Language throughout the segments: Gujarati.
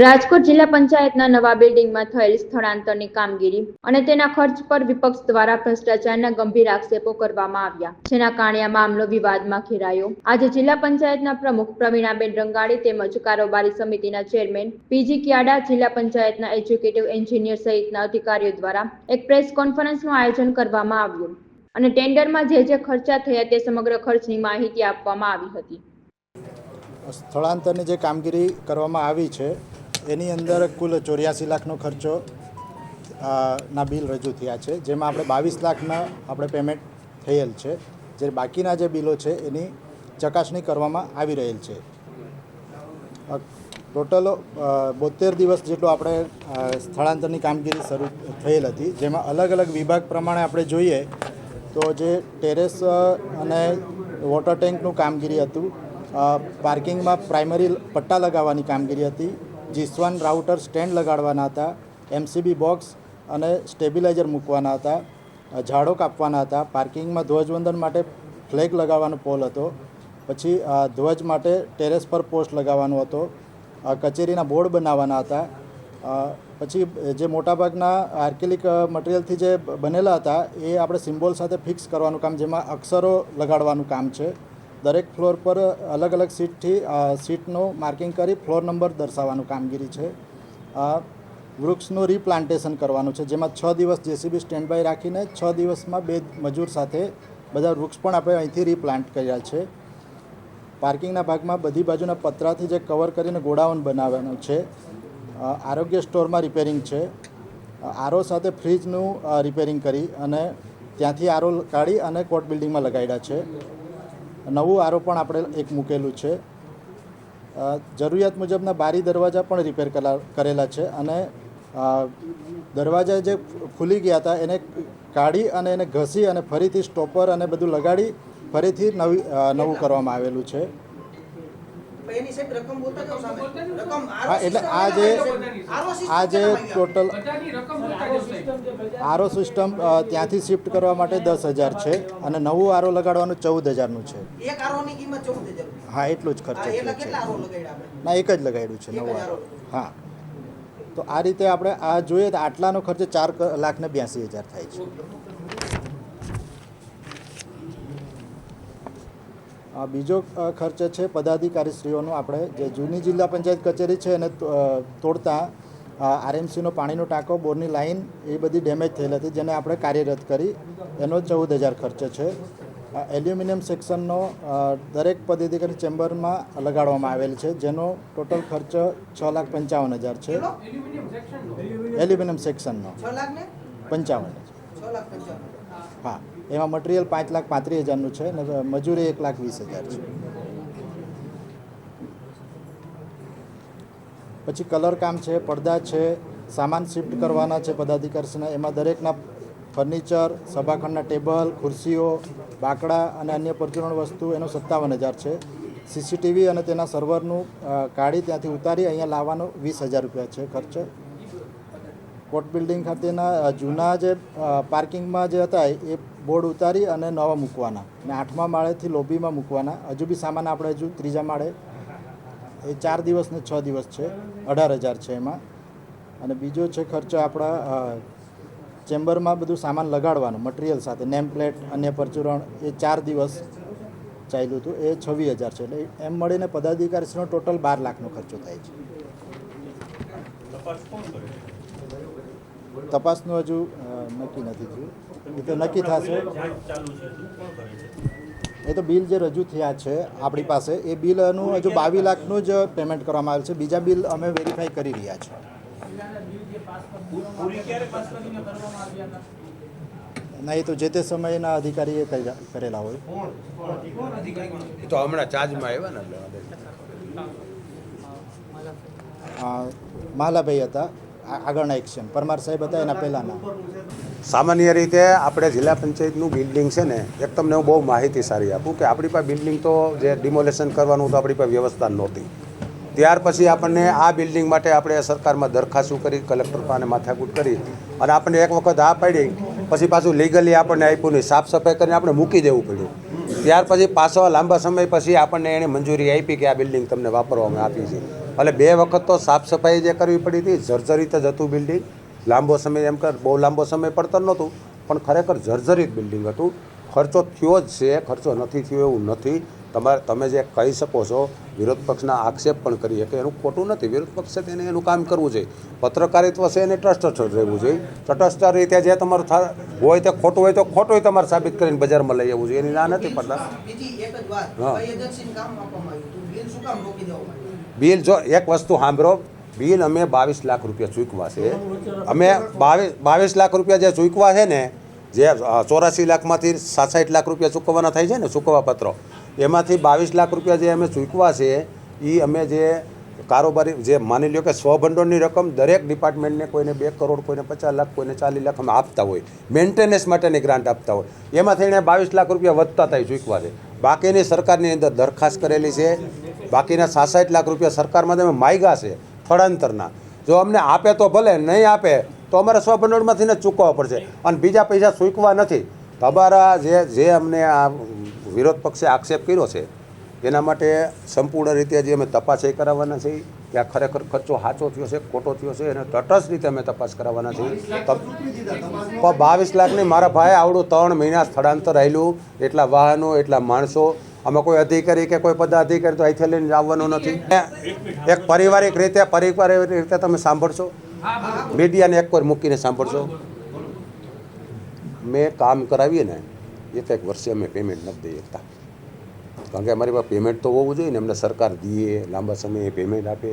રાજકોટ જિલ્લા પંચાયતના નવા બિલ્ડિંગમાં થયેલ સ્થળાંતરની કામગીરી અને તેના ખર્ચ પર વિપક્ષ દ્વારા ભ્રષ્ટાચારના ગંભીર આક્ષેપો કરવામાં આવ્યા. જેના કારણે આ મામલો વિવાદમાં ઘેરાયો. આજે જિલ્લા પંચાયતના પ્રમુખ પ્રવીણાબેન રંગાડી તેમજ કારોબારી સમિતિના ચેરમેન પીજી કિયાડા જિલ્લા પંચાયતના એજ્યુકેટિવ એન્જિનિયર સહિતના અધિકારીઓ દ્વારા એક પ્રેસ કોન્ફરન્સનું આયોજન કરવામાં આવ્યું અને ટેન્ડરમાં જે જે ખર્ચા થયા તે સમગ્ર ખર્ચની માહિતી આપવામાં આવી હતી. સ્થળાંતરની જે કામગીરી કરવામાં આવી છે એની અંદર કુલ ચોર્યાસી લાખનો ખર્ચો ના બિલ રજૂ થયા છે, જેમાં આપણે બાવીસ લાખના આપણે પેમેન્ટ થયેલ છે, જે બાકીના જે બિલો છે એની ચકાસણી કરવામાં આવી રહેલ છે. ટોટલ બોતેર દિવસ જેટલું આપણે સ્થળાંતરની કામગીરી શરૂ થયેલ હતી, જેમાં અલગ અલગ વિભાગ પ્રમાણે આપણે જોઈએ તો જે ટેરેસ અને વોટર ટેન્કનું કામગીરી હતું પાર્કિંગમાં પ્રાઇમરી પટ્ટા લગાવવાની કામગીરી હતી જીસવાન રાઉટર સ્ટેન્ડ લગાડવાના હતા, એમસીબી બોક્સ અને સ્ટેબિલાઇઝર મૂકવાના હતા ઝાડો કાપવાના હતા, પાર્કિંગમાં ધ્વજવંદન માટે ફ્લેગ લગાવવાનો પોલ હતો, પછી ધ્વજ માટે ટેરેસ પર પોસ્ટ લગાવવાનો હતો કચેરીના બોર્ડ બનાવવાના હતા પછી, જે મોટાભાગના આર્કેલિક મટીરિયલથી જે બનેલા હતા, એ આપણે સિમ્બોલ સાથે ફિક્સ કરવાનું કામ, જેમાં અક્ષરો લગાડવાનું કામ છે. દરેક ફ્લોર પર અલગ અલગ સીટથી સીટનું માર્કિંગ કરી ફ્લોર નંબર દર્શાવવાનું કામગીરી છે. વૃક્ષનું રીપ્લાન્ટેશન કરવાનું છે. જેમાં છ દિવસ જેસીબી સ્ટેન્ડ બાય રાખીને છ દિવસમાં બે મજૂર સાથે બધા વૃક્ષ પણ આપણે અહીંથી રીપ્લાન્ટ કર્યા છે. પાર્કિંગના ભાગમાં બધી બાજુના પતરાથી જે કવર કરીને ગોડાઉન બનાવવાનું છે. આરોગ્ય સ્ટોરમાં રિપેરિંગ છે. આરો સાથે ફ્રીજનું રિપેરિંગ કરી અને ત્યાંથી આરો કાઢી અને કોર્ટ બિલ્ડિંગમાં લગાડ્યા છે. નવું આરો પણ આપણે એક મૂકેલું છે. જરૂરિયાત મુજબના બારી દરવાજા પણ રિપેર કરેલા છે અને દરવાજા જે ખુલી ગયા હતા એને કાઢી અને એને ઘસી અને ફરીથી સ્ટોપર અને બધું લગાડી ફરીથી નવી નવું કરવામાં આવેલું છે. એની સાહેબ રકમ બોલતા જાઓ સામે? રકમ હા એટલે આ જે આ જે ટોટલ. આરો સિસ્ટમ ત્યાંથી શિફ્ટ કરવા માટે દસ હજાર છે અને નવું આરો લગાડવાનું ચૌદ હજારનું છે. હા એટલું જ ખર્ચ છે કેટલા આરો લગાડ્યા આપણે? ના એક જ લગાડ્યું છે નવું આરો. હા. તો આ રીતે આપણે આ જોઈએ તો આટલાનો ખર્ચ ચાર ક- લાખ ને બ્યાસી હજાર થાય છે. બીજો ખર્ચ છે પદાધિકારીશ્રીઓનો આપણે જે જૂની જિલ્લા પંચાયત કચેરી છે એને તોડતા આરએમસીનો પાણીનો ટાંકો બોરની લાઇન એ બધી ડેમેજ થયેલ હતી જેને આપણે કાર્યરત કરી. એનો ચૌદ હજાર ખર્ચ છે. આ એલ્યુમિનિયમ સેક્શનનો દરેક પદાધિકારી ચેમ્બરમાં લગાડવામાં આવેલ છે જેનો ટોટલ ખર્ચ છ લાખ પંચાવન હજાર છે. એલ્યુમિનિયમ સેક્શનનો. પંચાવન. હા. એમાં મટીરિયલ પાંચ લાખ પાંત્રીસ હજારનું છે અને મજૂરી એક લાખ વીસ હજાર છે. પછી કલર કામ છે, પડદા છે, સામાન શિફ્ટ કરવાના છે પદાધિકારીશ્રીના. એમાં દરેકના ફર્નિચર સભાખંડના ટેબલ, ખુરશીઓ, બાકડા અને અન્ય પરચુરણ વસ્તુ એનો સત્તાવન હજાર છે. સીસીટીવી અને તેના સર્વરનું કાઢી ત્યાંથી ઉતારી અહીંયા લાવવાનો વીસ હજાર રૂપિયા છે ખર્ચ. કોર્ટ બિલ્ડિંગ ખાતેના જૂના જે પાર્કિંગમાં જે હતા, એ બોર્ડ ઉતારી અને નવા મૂકવાના અને આઠમા માળેથી લોબીમાં મૂકવાના. હજુ બી સામાન આપણે હજુ ત્રીજા માળે. એ ચાર દિવસ ને છ દિવસ છે, અઢાર હજાર છે એમાં. અને બીજો છે ખર્ચો આપણા ચેમ્બરમાં બધું સામાન લગાડવાનું, મટીરિયલ સાથે નેમ પ્લેટ અન્ય પરચુરણ, એ ચાર દિવસ ચાલ્યું હતું. એ છવ્વીસ હજાર છે. એટલે એમ મળીને પદાધિકારીશ્રીનો ટોટલ બાર લાખનો ખર્ચો થાય છે. તપાસનું હજુ નક્કી નથી થયું. એ તો નક્કી થશે. એ તો બિલ જે રજૂ થયા છે આપણી પાસે એ બિલનું હજુ બાવીસ લાખનું જ પેમેન્ટ કરવામાં આવ્યું છે. બીજા બિલ અમે વેરીફાઈ કરી રહ્યા છીએ. ના એ તો જે તે સમયના અધિકારીએ કરેલા હોય. એ તો હમણાં ચાર્જમાં આવ્યા ને માલાભાઈ હતા. આગળના એક્શન પરમાર સાહેબ હતા એના પહેલાંના. સામાન્ય રીતે આપણે જિલ્લા પંચાયતનું બિલ્ડિંગ છે ને, એક તમને હું બહુ માહિતી સારી આપું કે આપણી પાસે બિલ્ડિંગ તો જે ડિમોલેશન કરવાનું તો આપણી પાસે વ્યવસ્થા નહોતી. ત્યાર પછી આપણને આ બિલ્ડિંગ માટે આપણે સરકારમાં દરખાસ્ત કરી કલેક્ટર પાસે માથાકૂટ કરી અને આપણને એક વખત આ પાડી, પછી પાછું લીગલી આપણને આપ્યું નહીં. સાફ સફાઈ કરીને આપણે મૂકી દેવું પડ્યું. ત્યાર પછી પાછો લાંબા સમય પછી આપણને એણે મંજૂરી આપી કે આ બિલ્ડિંગ તમને વાપરવામાં આપી છે. એટલે બે વખત તો સાફ સફાઈ જે કરવી પડી હતી, જર્જરિત જ હતું બિલ્ડિંગ. લાંબો સમય એમ કર, બહુ લાંબો સમય પડતર નહોતું, પણ ખરેખર જર્જરિત બિલ્ડિંગ હતું. ખર્ચો થયો જ છે, ખર્ચો નથી થયો એવું નથી. તમારે તમે જે કહી શકો છો વિરોધ પક્ષના આક્ષેપ પણ કરીએ કે એનું ખોટું નથી. વિરોધ પક્ષે તેને એનું કામ કરવું જોઈએ. પત્રકારિત્વ છે એને ટ્રસ્ટ રહેવું જોઈએ. તટસ્થ રીતે જે તમારું હોય તે ખોટું હોય તો ખોટું તમારે સાબિત કરીને બજારમાં લઈ આવવું જોઈએ. એની ના નથી પડતા. હા. બિલ જો એક વસ્તુ સાંભળો. બિલ અમે બાવીસ લાખ રૂપિયા ચૂકવા છે. અમે બાવીસ બાવીસ લાખ રૂપિયા જે ચૂકવા છે ને જે ચોરાસી લાખમાંથી સાસઠ લાખ રૂપિયા ચૂકવવાના થાય છે ને ચૂકવવા પત્રો. એમાંથી બાવીસ લાખ રૂપિયા જે અમે ચૂકવા છે એ અમે જે કારોબારી, જે માની લો કે સ્વભંડોળની રકમ દરેક ડિપાર્ટમેન્ટને કોઈને બે કરોડ, કોઈને પચાસ લાખ, કોઈને ચાલીસ લાખ અમે આપતા હોય. મેન્ટેનન્સ માટેની ગ્રાન્ટ આપતા હોય. એમાંથી એણે બાવીસ લાખ રૂપિયા વધતા થાય ચૂકવા છે. બાકીની સરકારની અંદર દરખાસ્ત કરેલી છે. બાકીના સાસઠ લાખ રૂપિયા સરકારમાં તમે માયગા છે, સ્થળાંતરના. જો અમને આપે તો ભલે, નહીં આપે, તો અમારે સ્વભંડોળમાંથી ને ચૂકવવા પડશે. અને બીજા પૈસા ચૂકવા નથી. તમારા જે જે અમને આ વિરોધ પક્ષે આક્ષેપ કર્યો છે, એના માટે સંપૂર્ણ રીતે જે અમે તપાસ એ કરાવવાના છીએ, કે ખરેખર ખર્ચો સાચો થયો છે, ખોટો થયો છે એને તટસ્થ રીતે અમે તપાસ કરાવવાના છીએ. બાવીસ લાખની મારા ભાઈ આવડું ત્રણ મહિના સ્થળાંતર રહેલું એટલા વાહનો, એટલા માણસો, આમાં કોઈ અધિકારી કે કોઈ પદાધિકારી તો અહીંથી લઈને આવવાનો નથી. એક પારિવારિક રીતે પારિવારિક રીતે તમે સાંભળશો. મીડિયાને એક વાર મૂકીને સાંભળશો. મેં કામ કરાવીએ ને એક એક વર્ષે અમે પેમેન્ટ નથી દઈ શકતા કારણ કે અમારી પાસે પેમેન્ટ તો હોવું જોઈએ ને, અમને સરકાર દીએ લાંબા સમયે પેમેન્ટ આપે.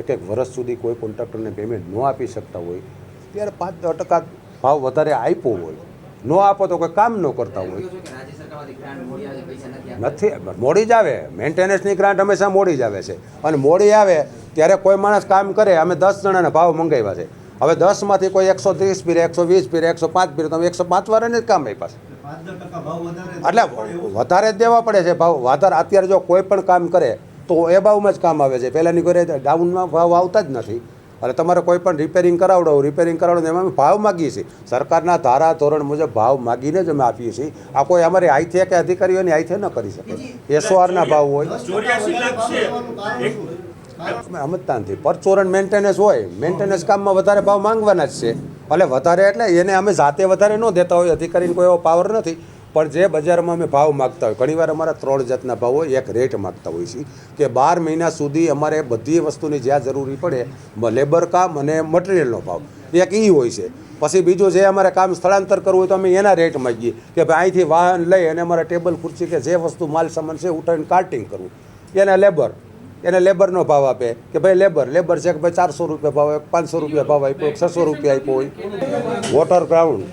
એક એક વર્ષ સુધી કોઈ કોન્ટ્રાક્ટરને પેમેન્ટ ન આપી શકતા હોય, ત્યારે પાંચ ટકા ભાવ વધારે આપ્યો હોય. ન આપો તો કોઈ કામ ન કરતા હોય. નથી, મોડી જ આવે. મેન્ટેનન્સની ગ્રાન્ટ હંમેશા મોડી જ આવે છે. અને મોડી આવે ત્યારે કોઈ માણસ કામ કરે, અમે દસ જણાના ભાવ મંગાવ્યા છે. હવે દસમાંથી કોઈ એકસો ત્રીસ પીરે એકસો વીસ પીરે એકસો પાંચ પીરે તમે એકસો પાંચ વાળાને જ કામ આપ્યા છે. એટલે વધારે જ દેવા પડે છે ભાવ. વધારે અત્યારે જો કોઈ પણ કામ કરે તો એ ભાવમાં જ કામ આવે છે. પહેલાંની ઘરે ડાઉનમાં ભાવ આવતા જ નથી. અને તમારે કોઈ પણ રિપેરિંગ કરાવડો રિપેરિંગ કરાવડો એમાં અમે ભાવ માગીએ છીએ. સરકારના ધારા ધોરણ મુજબ ભાવ માગીને જ અમે આપીએ છીએ. આ કોઈ અમારી આઈથે કે અધિકારીઓની આઈથે ન કરી શકે. એસઓઆરના ભાવ હોય. અમે સમજતા નથી પરચોરણ મેન્ટેનન્સ હોય મેન્ટેનન્સ કામમાં વધારે ભાવ માંગવાના જ છે. એટલે વધારે એટલે એને અમે જાતે વધારે ન દેતા હોય, અધિકારીને કોઈ એવો પાવર નથી. પણ જે બજારમાં અમે ભાવ માગતા હોય, ઘણીવાર અમારા ત્રણ જાતના ભાવ હોય, એક રેટ માગતા હોય છે કે બાર મહિના સુધી અમારે બધી વસ્તુની જ્યાં જરૂરી પડે લેબર કામ અને મટીરિયલનો ભાવ. એક એ હોય છે. પછી બીજું જે અમારે કામ સ્થળાંતર કરવું હોય તો અમે એના રેટ માગીએ કે ભાઈ અહીંથી વાહન લઈ અને અમારે ટેબલ ખુરશી કે જે વસ્તુ માલ સામાન છે ઉઠાવીને કાર્ટિંગ કરવું. એના લેબર એને લેબરનો ભાવ આપે કે ભાઈ લેબર લેબર છે કે ભાઈ ચારસો રૂપિયા ભાવ આપ્યો પાંચસો રૂપિયા ભાવ આપ્યો છસો રૂપિયા આપ્યો હોય. વોટર ગ્રાઉન્ડ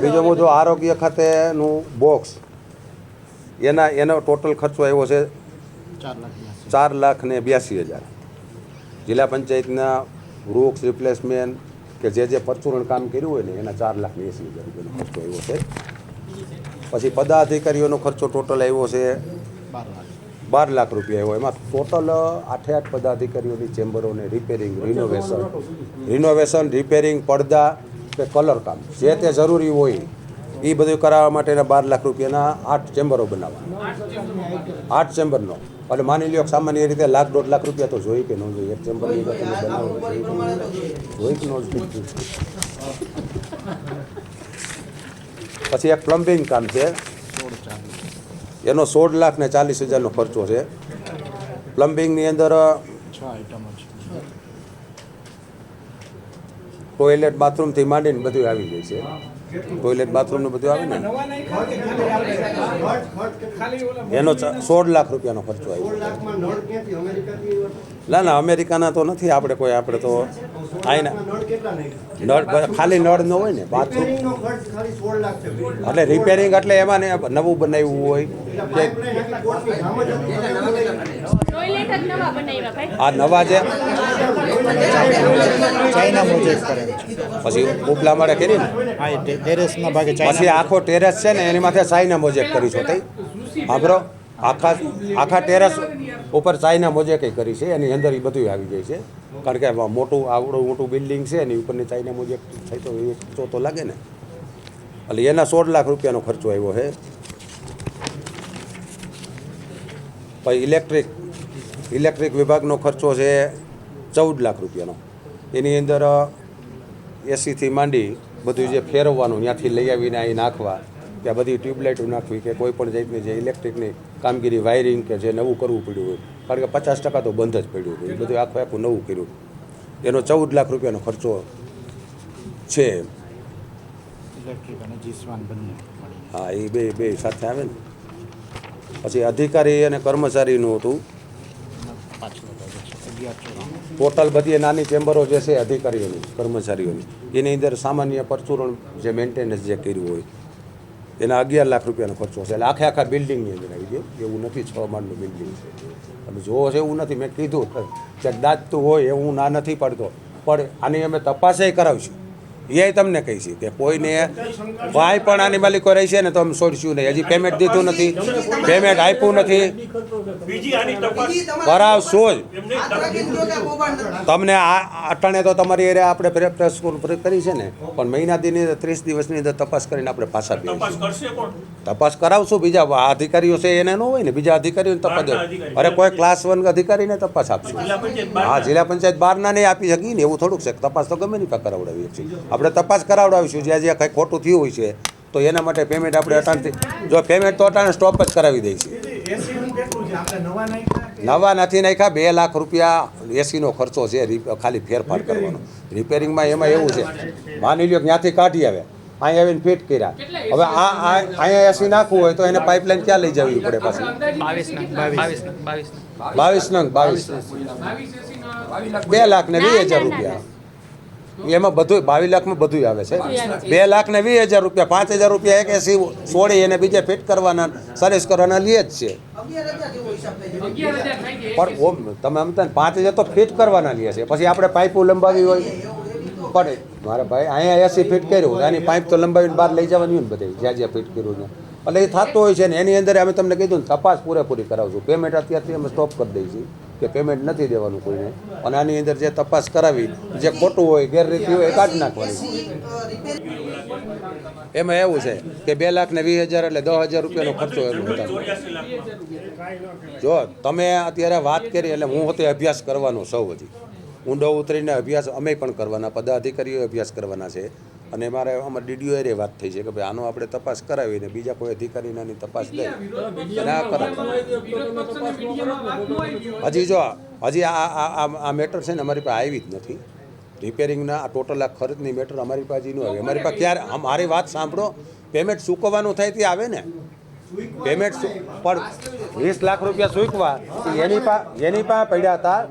બીજો બધું આરોગ્ય ખાતેનું બોક્સ એના, એનો ટોટલ ખર્ચો આવ્યો છે ચાર લાખ ને બ્યાસી હજાર. જિલ્લા પંચાયતના વૃક્ષ રિપ્લેસમેન્ટ કે જે જે પરચુરણ કામ કર્યું હોય ને, એના ચાર લાખ ને એંસી હજાર રૂપિયાનો ખર્ચો આવ્યો છે. પછી પદાધિકારીઓનો ખર્ચો ટોટલ આવ્યો છે બાર લાખ. બાર લાખ રૂપિયા એવો. એમાં ટોટલ આઠે આઠ પદાધિકારીઓની ચેમ્બરોને રિપેરિંગ રિનોવેશન રિનોવેશન રિપેરિંગ પડદા કે કલર કામ. જે તે જરૂરી હોય એ બધું કરાવવા માટેના બાર લાખ રૂપિયાના આઠ ચેમ્બરો બનાવવા આઠ ચેમ્બરનો. એટલે માની લ્યો સામાન્ય રીતે લાખ દોઢ લાખ રૂપિયા તો જોઈએ કે ન જોઈએ એક ચેમ્બર બનાવો જોઈ કે ન જોઈ? પછી એક પ્લમ્બિંગ કામ છે. એનો સોળ લાખ ને ચાલીસ હજારનો ખર્ચો છે. પ્લમ્બિંગની અંદર ટોયલેટ બાથરૂમથી માંડીને બધું આવી જાય છે. ટોયલેટ બાથરૂમનું બધું આવે ને. એનો સોળ લાખ રૂપિયાનો ખર્ચો આવ્યો ના ના અમેરિકાના તો નથી આપણે કોઈ આપણે તો આઈના નળ ખાલી નળ ન હોય ને બાથરૂમ એટલે રિપેરિંગ એટલે એમાં ને નવું બનાવ્યું હોય. કે ટોયલેટ જ નવા બનાવ્યા ભાઈ. આ નવા છે. પછી ઉપલા માળે કરી ને? ટેરેસના ભાગે પછી આખો ટેરેસ છે ને એની માથે ચાઇના મોજેક કરી છો તઈ? સાંભળો આખા આખા ટેરેસ ઉપર ચાઇના કંઈ કરી છે, એની અંદર એ બધું આવી જાય છે. કારણ કે મોટું, આવડું, મોટું બિલ્ડિંગ છે એની ઉપરની ચાઇના મોજે થાય તો એ ખર્ચો તો લાગે ને. એટલે એના સોળ લાખ રૂપિયાનો ખર્ચો આવ્યો છે. પછી ઇલેક્ટ્રિક ઇલેક્ટ્રિક વિભાગનો ખર્ચો છે ચૌદ લાખ રૂપિયાનો. એની અંદર એસીથી માંડી બધું જે ફેરવવાનું, ત્યાંથી લઈ આવીને અહીં નાખવા, ત્યાં બધી ટ્યુબલાઇટો નાખવી કે કોઈ પણ જાતની જે ઇલેક્ટ્રિકની કામગીરી વાયરિંગ કે જે નવું કરવું પડ્યું હોય. કારણ કે પચાસ ટકા તો બંધ જ પડ્યું હતું. એ બધું આખું આખું નવું કર્યું. એનો ચૌદ લાખ રૂપિયાનો ખર્ચો છે. હા એ બે બે સાથે આવે ને. પછી અધિકારી અને કર્મચારીનું હતું. ટોટલ બધી નાની ચેમ્બરો જે છે અધિકારીઓની કર્મચારીઓની. એની અંદર સામાન્ય પરચુરણ જે મેન્ટેનન્સ જે કર્યું હોય એના અગિયાર લાખ રૂપિયાનો ખર્ચો છે એટલે આખે આખા બિલ્ડિંગની અંદર આવી ગયો એવું નથી, છ માળનું બિલ્ડિંગ છે. તમે જોવો છે, એવું નથી. મેં કીધું કે દાજતું હોય એ હું ના નથી પડતો. પણ આની અમે તપાસે કરાવશું. એ તમને કહી છે કે કોઈને ભાઈ પણ આની માલિકો રહી છે ને તો અમે છોડશું નહીં. હજી પેમેન્ટ દીધું નથી પેમેન્ટ આપ્યું નથી. બીજી આની તપાસ બીજી તમારે કરાવશું જ. એમને હાથ રાખીને કહો કે આ કૌભાંડ નથી. તમને આ અટાણે તો તમારી એરિયા આપણે પ્રે- પ્રેસ કરી છે ને પણ મહિના દીની ત્રીસ દિવસની અંદર તપાસ કરીને આપણે પાછા પીએ તપાસ કરાવશું. બીજા અધિકારીઓ છે એને ન હોય ને બીજા અધિકારીઓને તપાસ અરે કોઈ ક્લાસ વન અધિકારીને તપાસ આપશું. હા જિલ્લા પંચાયત બહારના નહીં આપી શકીએ ને એવું થોડુંક છે. તપાસ તો ગમે નહીં કરાવડાવીએ છીએ. આપણે તપાસ કરાવડાવીશું જ્યાં જ્યાં કંઈ ખોટું થયું હોય છે તો એના માટે પેમેન્ટ આપણે અટાણથી જો પેમેન્ટ તો અટાણે સ્ટોપ જ કરાવી દઈશું નવા નથી નાખ્યા બે લાખ રૂપિયા એસીનો ખર્ચો છે ખાલી ફેરફાર કરવાનો. રિપેરિંગમાં એમાં એવું છે. માની લ્યો કે ત્યાંથી કાઢી આવે? અહીંયા આવીને ફિટ કર્યા. હવે આ આ અહીંયા એસી નાખવું હોય તો એને પાઇપલાઇન ક્યાં લઈ જવી પડે પાછી? બાવીસ નંગ બાવીસ બે લાખ ને વીસ હજાર રૂપિયા. એમાં બધું બાવીસ લાખમાં બધું આવે છે. બે લાખ ને વીસ હજાર રૂપિયા પાંચ હજાર રૂપિયા એક એસી છોડી એને બીજા ફિટ કરવાના સર્વિસ કરવાના લે જ છે. પણ ઓમ તમે આમ ને પાંચ હજાર તો ફિટ કરવાના લે છે. પછી આપણે પાઇપો લંબાવી હોય. પડે મારે ભાઈ અહીંયા એસી ફિટ કર્યું એની પાઇપ તો લંબાવીને બહાર લઈ જવાની હોય ને બધે જ્યાં જ્યાં ફિટ કર્યું ને એટલે એ થતું હોય છે ને એની અંદર અમે તમને કીધું ને તપાસ પૂરેપૂરી કરાવશું પેમેન્ટ અત્યારથી અમે સ્ટોપ કરી દઈએ છીએ કે પેમેન્ટ નથી દેવાનું કોઈને. અને આની અંદર જે તપાસ કરાવી, જે ખોટું હોય, ગેરરીતિ હોય, એ કાઢી નાખવાની. એમાં એવું છે કે બે લાખ ને વીસ હજાર એટલે દસ હજાર રૂપિયાનો ખર્ચો એનો જો તમે અત્યારે વાત કરી એટલે હું હોતે અભ્યાસ કરવાનો સૌ હજી. ઊંડો ઉતરીને અભ્યાસ અમે પણ કરવાના, પદાધિકારીઓ અભ્યાસ કરવાના છે. અને મારે અમારે ડીડીઓ એ વાત થઈ છે કે ભાઈ આનો આપણે તપાસ કરાવીને બીજા કોઈ અધિકારીને આની તપાસ દે. અને આ કરાવી હજી જો હજી આ આ આ- આ મેટર છે ને અમારી પાસે આવી જ નથી. રિપેરિંગના આ ટોટલ આ ખર્ચની મેટર અમારી પાસે ન આવી. અમારી પાસે ક્યારે આ મારી વાત સાંભળો. પેમેન્ટ ચૂકવવાનું થાય તે આવે ને. પેમેન્ટ પણ વીસ લાખ રૂપિયા ચૂકવા. એની પા એની પાસે પડ્યા હતા.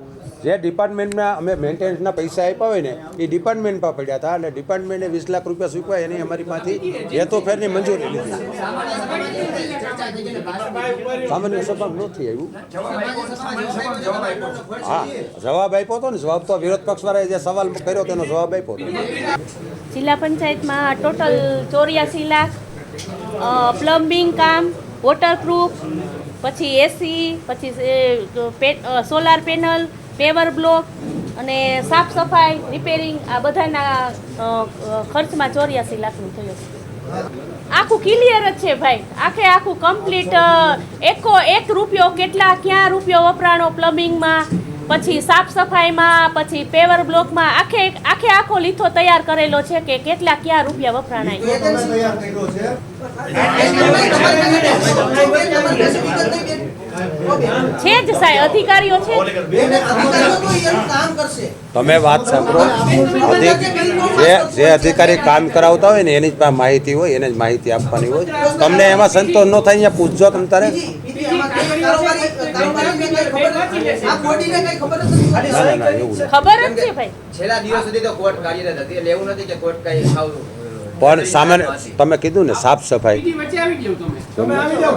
જે ડિપાર્ટમેન્ટના અમે મેન્ટેનન્સના પૈસા આપ્યા હોય ને, એ ડિપાર્ટમેન્ટ પાસે પડ્યા હતા એટલે ડિપાર્ટમેન્ટે વીસ લાખ રૂપિયા ચૂકવા એની અમારી પાસેથી હેતુ ફેરની મંજૂરી લીધી. સામાન્ય સભા નથી આવ્યું હા, જવાબ આપ્યો હતો ને, જવાબ તો વિરોધ પક્ષવાળાએ જે સવાલ કર્યો તેનો જવાબ આપ્યો હતો. જિલ્લા પંચાયતમાં ટોટલ ચોર્યાસી લાખ પ્લમ્બિંગ કામ, વોટરપ્રૂફ, પછી એસી, પછી સોલાર પેનલ પેવર બ્લોક અને સાફ સફાઈ રિપેરિંગ આ બધાના ખર્ચમાં ચોર્યાસી લાખનું થયું. આખું ક્લિયર જ છે ભાઈ. આખે આખું કમ્પ્લીટ એકો એક રૂપિયો કેટલા ક્યાં રૂપિયો વપરાણો પ્લમ્બિંગમાં પછી સાફ સફાઈમાં પછી પેવર બ્લોકમાં આખે આખે આખો લીથો તૈયાર કરેલો છે કે કેટલા ક્યાં રૂપિયા વપરાણાય. તૈયાર કર્યો છે જ સાહેબ અધિકારીઓ છે તમે વાત સાંભળો. અધિક જે જે અધિકારી કામ કરાવતા હોય ને એની જ માહિતી હોય એને જ માહિતી આપવાની હોય. તમને એમાં સંતોષ ન થાય અહીંયા પૂછજો તમે તારે. એવું ખબર જ છે ભાઈ. છેલ્લા દિવસ સુધી તો કોર્ટ કાર્યરત હતી. એટલે એવું નથી કે કોર્ટ કઈ સાવ પણ સામાન્ય તમે કીધું ને સાફ સફાઈ. તમે આવી જાઓ